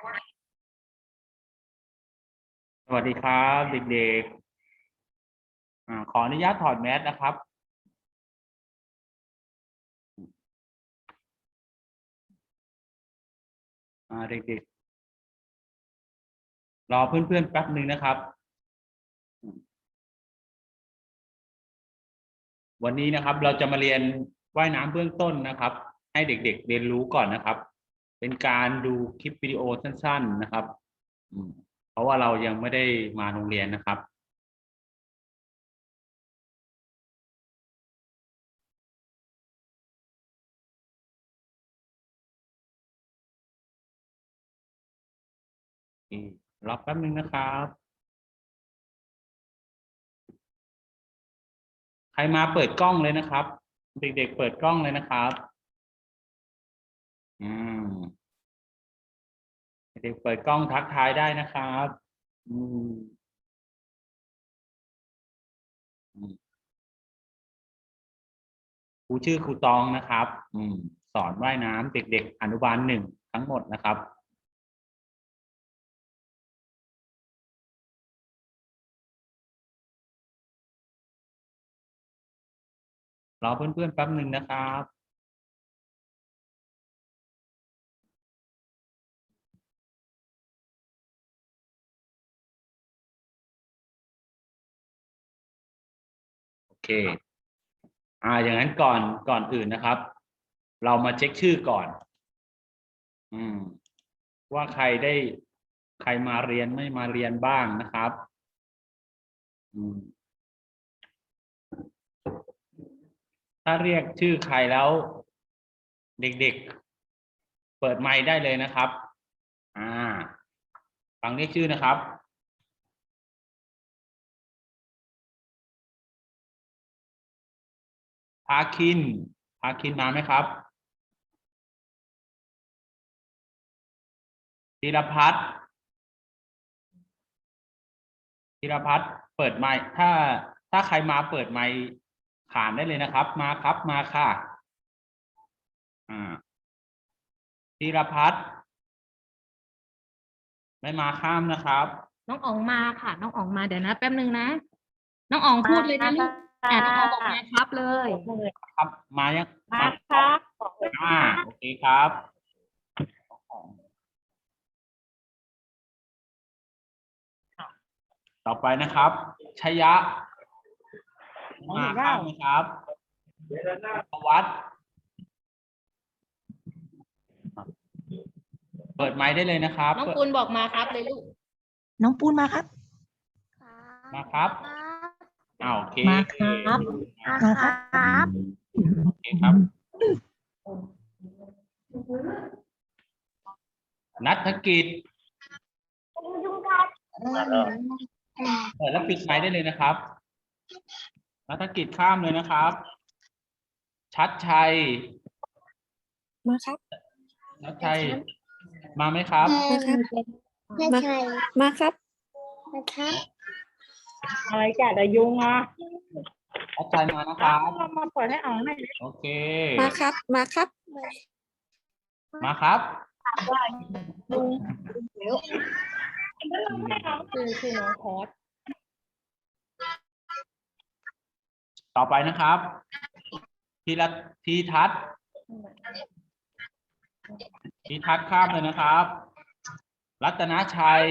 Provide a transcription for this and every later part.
สวัสดีครับเด็กๆขออนุญาตถอดแมสนะครับ เด็กๆ รอเพื่อนๆแป๊บหนึ่งนะครับ วันนี้นะครับเราจะมาเรียนว่ายน้ำเบื้องต้นนะครับ ให้เด็ก ๆ เรียนรู้ก่อนนะครับ เป็นการดูคลิปวิดีโอสั้น ๆนะครับอืมเพราะว่าเรายังไม่ได้มาโรงเรียนนะครับอืมรอแป๊บนึงนะครับ ใครมาเปิดกล้องเลยนะครับ เด็กๆเปิดกล้องเลยนะครับ อืมเด็กเปิดกล้องทักทายได้นะครับ อืมครูชื่อครูตองนะครับ อืม สอนว่ายน้ำเด็กๆ อนุบาลหนึ่งทั้งหมดนะครับรอเพื่อนๆแป๊บหนึ่งนะครับ เคอ่าอย่างนั้นก่อนก่อนอื่นนะครับ เรามาเช็คชื่อก่อน อืม ว่าใครได้ใครมาเรียนไม่มาเรียนบ้างนะครับ อืม ถ้าเรียกชื่อใครแล้ว เด็กๆ เปิดไมค์ได้เลยนะครับ อ่าฟังเรียกชื่อนะครับ พาคิน พาคินมาไหมครับธีรพัฒน์ธีรพัฒน์เปิดไมค์ถ้าถ้าใครมาเปิดไมค์ขานได้เลยนะครับ มาครับมาค่ะอ่าธีรพัฒน์ไม่มาข้ามนะครับ น้องอ๋องมาค่ะ น้องอ๋องมาเดี๋ยวนะ แป๊บนึงนะ น้องอ๋องพูดเลยนะลูก อ่าน้องอ๋องบอกมาครับเลย ครับมายังมาครับอ่าโอเคครับ ต่อไปนะครับชยะ มาข้ามไหมครับประวัติเปิดไมค์ได้เลยนะครับน้องเปิดปูนบอกมาครับเลยลูก น้องปูนมาครับ มาครับ อ้าวโอเคมาครับมาครับโอเคครับ นัฐกิจเปิดแล้วปิดไมค์ได้เลยนะครับ นัฐกิจข้ามเลยนะครับ ชัดชัย มาครับ ชัดชัย มาไหมครับ มาครับไม่ใช่มาครับนะครับ อะไรจ้ะเดี๋ยวยุงอะชัดชัยมานะครับเรามาเปิดให้อ๋องหน่อยโอเค มาครับ มาครับ มาครับคือคือน้องคอสต่อไปนะครับทีละทีทัศน์ทีทัศน์ข้ามเลยนะครับ รัตนชัย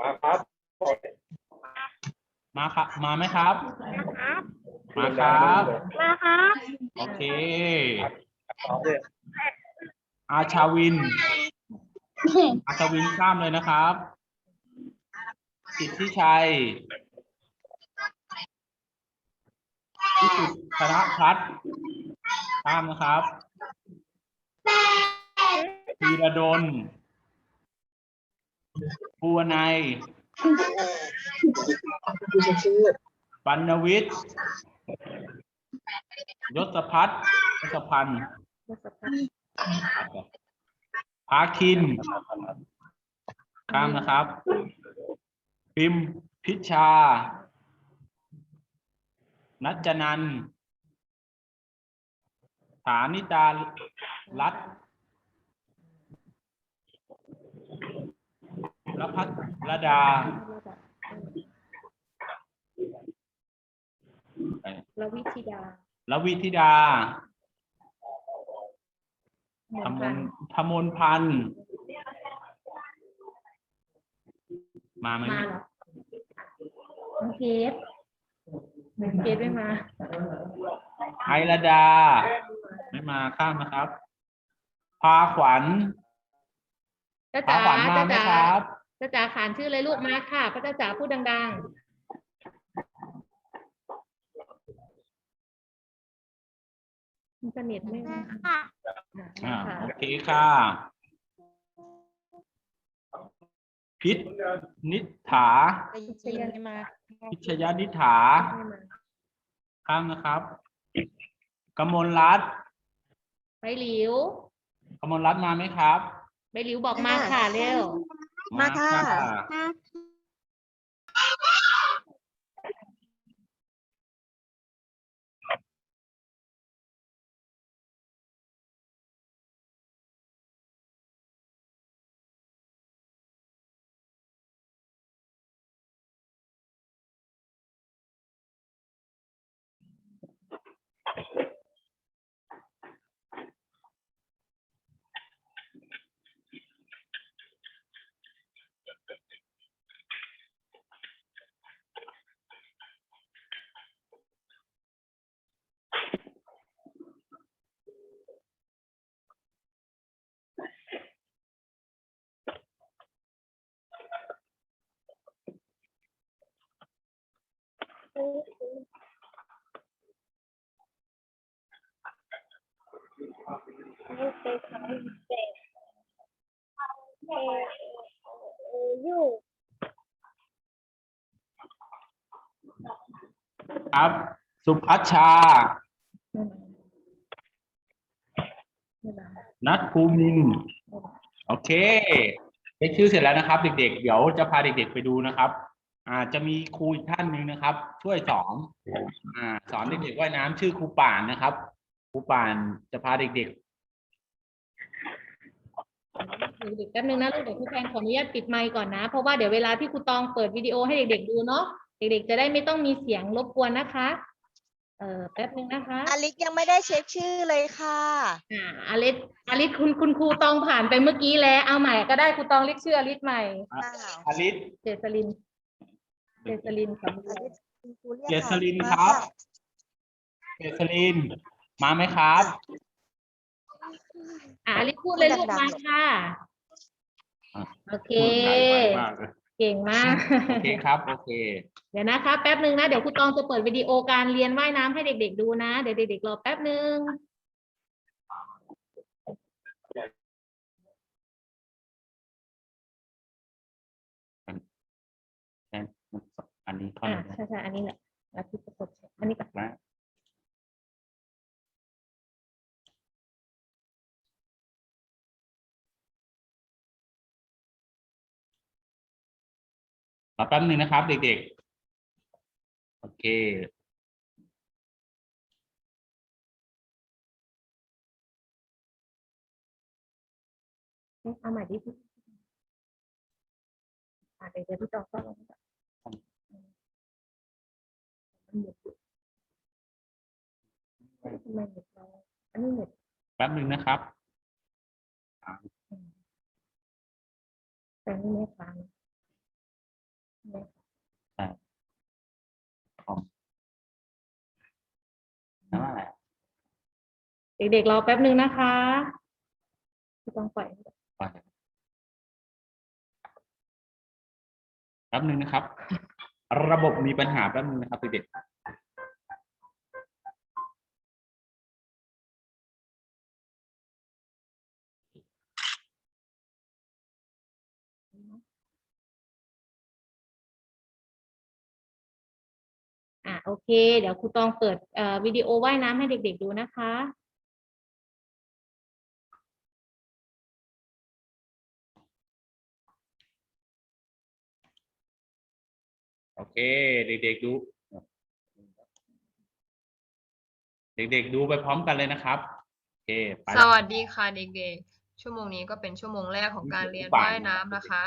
มาครับ มาครับ มาไหมครับ มาครับ มาครับ โอเค อาชาวิน อาชาวินข้ามเลยนะครับสิทธิชัยพิสุทธิ์ธนพัฒน์ข้ามนะครับธีรดลภูวนัย ปัณวิทย์ยศพัฒน์ยศพันธ์พาคินข้ามนะครับ พิมพิชา นัจจนันฐานิตารัตน์ รพัฒรดาแล้ววิธิดาลวิธิดาหมธอนมพันนธ์ธมนพันธ์มาไหมมาเหรอน้องเคสน้องเคสไม่มาไอรดา ไม่มาข้ามนะครับ พาขวัญจ้าพาจ๋าขวัญมาจ้าไหมจ๋าครับ จ้าจ๋าขานชื่อเลยลูกมาค่ะ พระจ้าจ๋าพูดดังๆอินเทอร์เน็ตไม่มาค่ะอ่าค่ะโอเคค่ะ พิษนิษฐาได้ยินไหมมาพิชยนิษฐาไม่มาข้ามนะครับกมลรัตน์ไปหลิวกมลรัตน์มาไหมครับ ไปหลิวบอกมาค่ะเร็ว มาค่ะค่ะ ครับ สุพัชชา นัทภูมิน โอเคเช็คชื่อเสร็จแล้วนะครับ เด็ก ๆ เดี๋ยวจะพาเด็ก ๆ ไปดูนะครับอ่าจะมีครูอีกท่านหนึ่งนะครับ ช่วยสอนอ่าสอนเด็กๆว่ายน้ำชื่อครูป่านนะครับ ครูป่านจะพาเด็ก เด็กๆแป๊บนึงนะลูกเดี๋ยวครูแพนขออนุญาตปิดไมค์ก่อนนะ เพราะว่าเดี๋ยวเวลาที่ครูตองเปิดวิดีโอให้เด็กๆดูเนาะ เด็กๆ จะได้ไม่ต้องมีเสียงรบกวนนะคะ เออแป๊บนึงนะคะอลิกยังไม่ได้เช็คชื่อเลยค่ะ อ่าอลิสอลิสคุณคุณครูตองผ่านไปเมื่อกี้แล้วเอาใหม่ก็ได้ครูตองเรียกชื่ออลิสใหม่ๆอลิสเจสลิน เจสลินค่ะอลิสคุณครูเรียกเจสลินค่ะครับ เจสลิน มาไหมครับ อ่าอลิสพูดเลยลูกมาค่ะอะโอเค พูดไวมากเลย เก่งมาก โอเคครับ โอเค เดี๋ยวนะคะ แป๊บหนึ่งนะ เดี๋ยวครูตองจะเปิดวิดีโอการเรียนว่ายน้ำให้เด็ก ๆ ดูนะ เดี๋ยวเด็กๆรอแป๊บหนึ่งอันนี้ท่อนอ่าใช่ใช่อันนี้แหละแล้วที่ประกดอันนี้ก่อน แป๊บหนึ่งนะครับ เด็กๆ โอเคเอาใหม่ดิพี่อ่าเดี๋ยวพี่ตองก็ลงก่อนมันหมดอยู่เอ๊ะทำไมเน็ตเราอันนี้เน็ตแป๊บหนึ่งนะครับแต่ไม่ฟัง นั่นแหละเด็กๆรอแป๊บหนึ่งนะคะพี่ต้องปล่อยไปแป๊บหนึ่งนะครับ ระบบมีปัญหาแป๊บหนึ่งนะครับเด็กๆ อะโอเค เดี๋ยวครูตองเปิดเอ่อวิดีโอว่ายน้ำให้เด็กๆดูนะคะโอเค เด็กๆดู เด็กๆดูไปพร้อมกันเลยนะครับโอเคไปสวัสดีค่ะเด็กๆ ชั่วโมงนี้ก็เป็นชั่วโมงแรกของการเรียนป่านว่ายน้ำนะคะ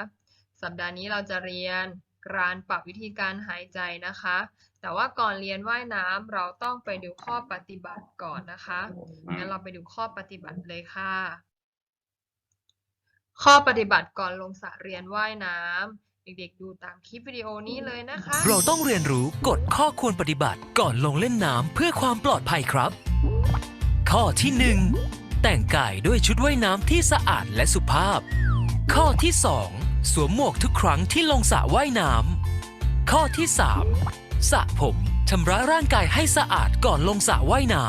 สัปดาห์นี้เราจะเรียนการปรับวิธีการหายใจนะคะ แต่ว่าก่อนเรียนว่ายน้ำเราต้องไปดูข้อปฏิบัติก่อนนะคะงั้นเราไปดูข้อปฏิบัติเลยค่ะ ข้อปฏิบัติก่อนลงสระเรียนว่ายน้ำเด็กๆดูตามคลิปวิดีโอนี้เลยนะคะ เราต้องเรียนรู้กฎข้อควรปฏิบัติก่อนลงเล่นน้ำเพื่อความปลอดภัยครับ ข้อที่ 1 แต่งกายด้วยชุดว่ายน้ำที่สะอาดและสุภาพ ข้อที่ 2 สวมหมวกทุกครั้งที่ลงสระว่ายน้ำข้อที่ 3 สระผมชำระร่างกายให้สะอาดก่อนลงสระว่ายน้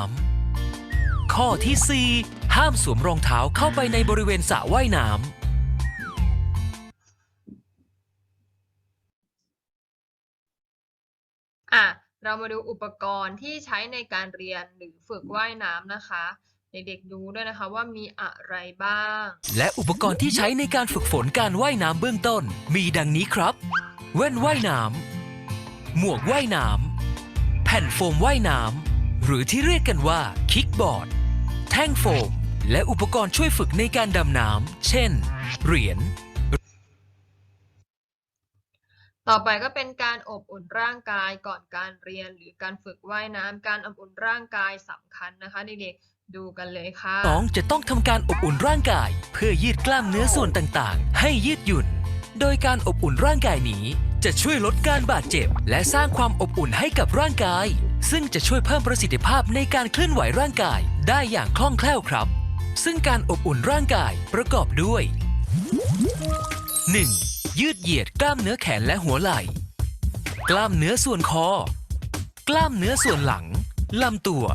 ำข้อที่ 4 ห้ามสวมรองเท้าเข้าไปในบริเวณสระว่ายน้ำอะเรามาดูอุปกรณ์ที่ใช้ในการเรียนหรือฝึกว่ายน้ำนะคะ เด็กๆดูด้วยนะคะว่ามีอะไรบ้าง และอุปกรณ์ที่ใช้ในการฝึกฝนการว่ายน้ำเบื้องต้น มีดังนี้ครับ แว่นว่ายน้ำ หมวกว่ายน้ำแผ่นโฟมว่ายน้ำหรือที่เรียกกันว่าคิกบอร์ด แท่งโฟม และอุปกรณ์ช่วยฝึกในการดำน้ำเช่น เหรียญ ต่อไปก็เป็นการอบอุ่นร่างกายก่อนการเรียนหรือการฝึกว่ายน้ำการอบอุ่นร่างกายสำคัญนะคะเด็กๆดูกันเลยค่ะน้องจะต้องทำการอบอุ่นร่างกาย เพื่อยืดกล้ามเนื้อส่วนต่างๆ ให้ยืดหยุ่น โดยการอบอุ่นร่างกายนี้ จะช่วยลดการบาดเจ็บ และสร้างความอบอุ่นให้กับร่างกาย ซึ่งจะช่วยเพิ่มประสิทธิภาพในการเคลื่อนไหวร่างกาย ได้อย่างคล่องแคล่วครับ ซึ่งการอบอุ่นร่างกายประกอบด้วย 1. ยืดเหยียดกล้ามเนื้อแขนและหัวไหล่ กล้ามเนื้อส่วนคอ กล้ามเนื้อส่วนหลัง ลำตัว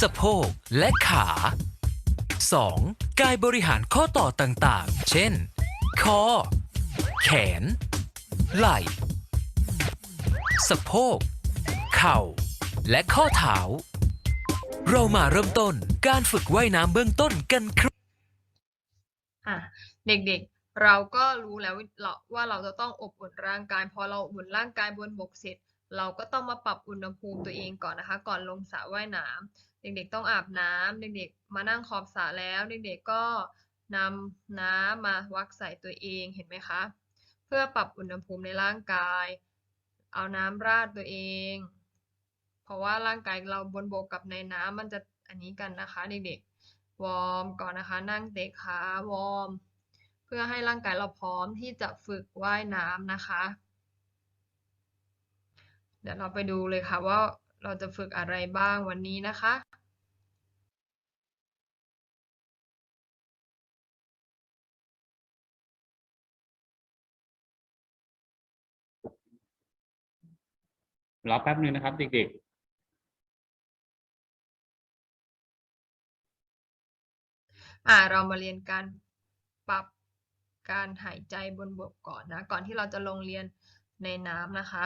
สะโพกและขา 2. กายบริหารข้อต่อต่างๆ เช่น คอ แขน ไหล่ สะโพก เข่า และข้อเท้า เรามาเริ่มต้นการฝึกว่ายน้ำเบื้องต้นกันครับอะเด็กๆ เราก็รู้แล้วว่าเราจะต้องอบอุ่นร่างกาย พอเราอบอุ่นร่างกายบนบกเสร็จ เราก็ต้องมาปรับอุณหภูมิตัวเองก่อนนะคะ ก่อนลงสระว่ายน้ำเด็กๆ ต้องอาบน้ำเด็กๆ มานั่งขอบสระแล้ว เด็กๆ ก็นำน้ำมาวักใส่ตัวเองเห็นไหมคะ พื่อปรับอุณหภูมิในร่างกาย เอาน้ำราดตัวเอง เพราะว่าร่างกายเราบนบกกับในน้ำมันจะอันนี้กันนะคะเด็กๆ วอร์มก่อนนะคะ นั่งเตะขาวอร์ม เพื่อให้ร่างกายเราพร้อมที่จะฝึกว่ายน้ำนะคะ เดี๋ยวเราไปดูเลยค่ะว่าเราจะฝึกอะไรบ้างวันนี้นะคะ รอแป๊บนึงนะครับ เด็กอ่าเรามาเรียนการปรับการหายใจบนบกก่อนนะ ก่อนที่เราจะลงเรียนในน้ำนะคะ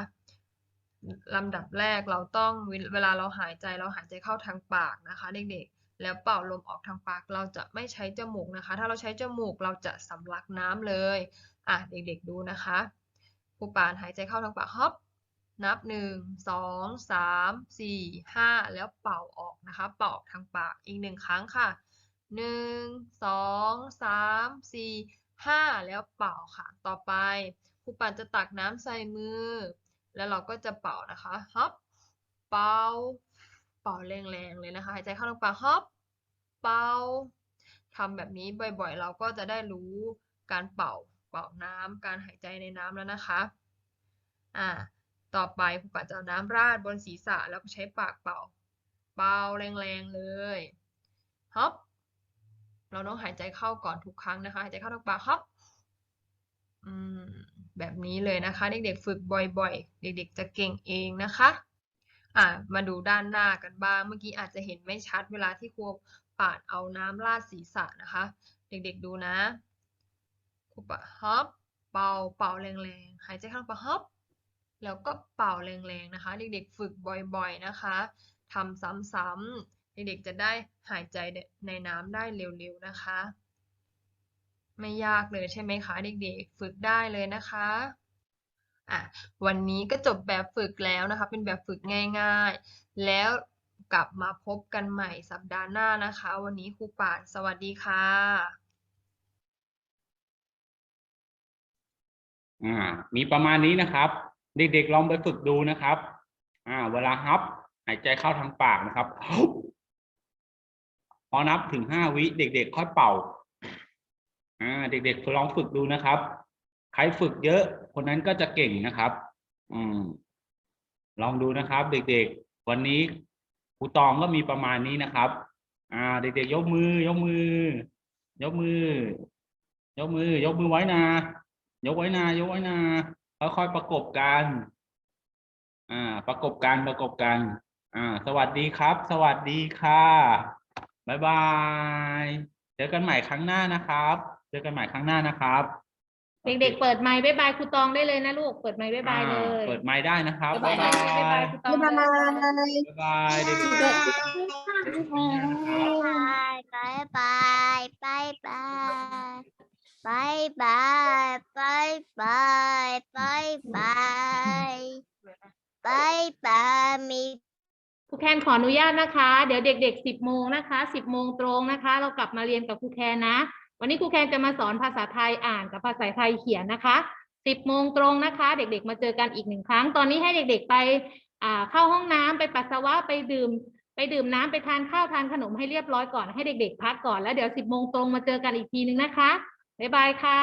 ลำดับแรกเราต้องเวเวลาเราหายใจเราหายใจเข้าทางปากนะคะ เด็กๆ แล้วเป่าลมออกทางปากเราจะไม่ใช้จมูกนะคะ ถ้าเราใช้จมูกเราจะสำลักน้ำเลย อะเด็กๆดูนะคะครูปานหายใจเข้าทางปากฮอป นับหนึ่งสองสามสี่ห้าแล้วเป่าออกนะคะ เป่าออกทางปากอีกหนึ่งครั้งค่ะหนึ่งสองสามสี่ห้าแล้วเป่าค่ะ ต่อไปครูปันจะตักน้ำใส่มือ แล้วเราก็จะเป่านะคะฮับเป่า เป่าแรงๆเลยนะคะ หายใจเข้าทางปากฮับเป่าทำแบบนี้บ่อยๆ เราก็จะได้รู้การเป่า เป่าน้ำการหายใจในน้ำแล้วนะคะ อ่า ต่อไปครูปันจะเอาน้ำราดบนศีรษะแล้วก็ใช้ปากเป่า เป่าแรงๆเลยฮับเราต้องหายใจเข้าก่อนทุกครั้งนะคะ หายใจเข้าทางปากครับอืมแบบนี้เลยนะคะ เด็กๆฝึกบ่อยๆ เด็กๆ จะเก่งเองนะคะอ่ามาดูด้านหน้ากันบ้าง เมื่อกี้อาจจะเห็นไม่ชัดเวลาที่ครูปาดเอาน้ำราดศีรษะนะคะ เด็กๆดูนะครูปาดฮับเป่าเป่าแรงๆ หายใจเข้าทางปากฮับ แล้วก็เป่าแรงๆนะคะ เด็กๆ ฝึกบ่อยๆนะคะทำซ้ำๆเด็กๆจะได้หายใจในน้ำได้เร็วๆนะคะ ไม่ยากเลยใช่ไหมคะเด็กๆ ฝึกได้เลยนะคะอะวันนี้ก็จบแบบฝึกแล้วนะคะ เป็นแบบฝึกง่ายๆ แล้วกลับมาพบกันใหม่สัปดาห์หน้านะคะ วันนี้ครูป่านสวัสดีค่ะอ่ามีประมาณนี้นะครับ เด็กๆลองไปฝึกดูนะครับอ่าเวลาฮับหายใจเข้าทางปากนะครับพอนับถึงห้าวิเด็กๆค่อยเป่าอ่าเด็กๆลองฝึกดูนะครับ ใครฝึกเยอะ คนนั้นก็จะเก่งนะครับ อืม ลองดูนะครับ เด็กๆ วันนี้ครูตองก็มีประมาณนี้นะครับ อ่า เด็กๆ ยกมือยกมือ ยกมือ ยกมือ ยกมือไว้นะยกไว้นะยกไว้นะ ค่อยๆประกบกัน อ่า ประกบกันประกบกัน อ่า สวัสดีครับ สวัสดีค่ะบ๊ายบาย เจอกันใหม่ครั้งหน้านะครับ เจอกันใหม่ครั้งหน้านะครับ เด็กๆ เปิดไมค์บ๊ายบายครูตองได้เลยนะลูก เปิดไมค์บ๊ายบายเลยอ่เปิดไมค์ได้นะครับบ๊ายบายบ๊ายบายครูตองบ๊ายบายบ๊ายบายเด็กๆบายบายบายบายบายบาย บายบายบายบายบายบายบายบายมีครูแคนขออนุญาตนะคะ เดี๋ยวเด็กๆสิบโมงนะคะสิบโมงตรงนะคะ เรากลับมาเรียนกับครูแคนนะ วันนี้ครูแคนจะมาสอนภาษาไทยอ่านกับภาษาไทยเขียนนะคะสิบโมงตรงนะคะ เด็กๆ มาเจอกันอีกหนึ่งครั้ง ตอนนี้ให้เด็กๆไปอ่าเข้าห้องน้ำไปปัสสาวะไปดื่ม ไปดื่มน้ำไปทานข้าวทานขนมให้เรียบร้อยก่อนให้เด็กๆพักก่อนแล้วเดี๋ยวสิบโมงตรงมาเจอกันอีกทีนึงนะคะ บ๊ายบายค่ะ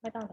ไม่ต้อง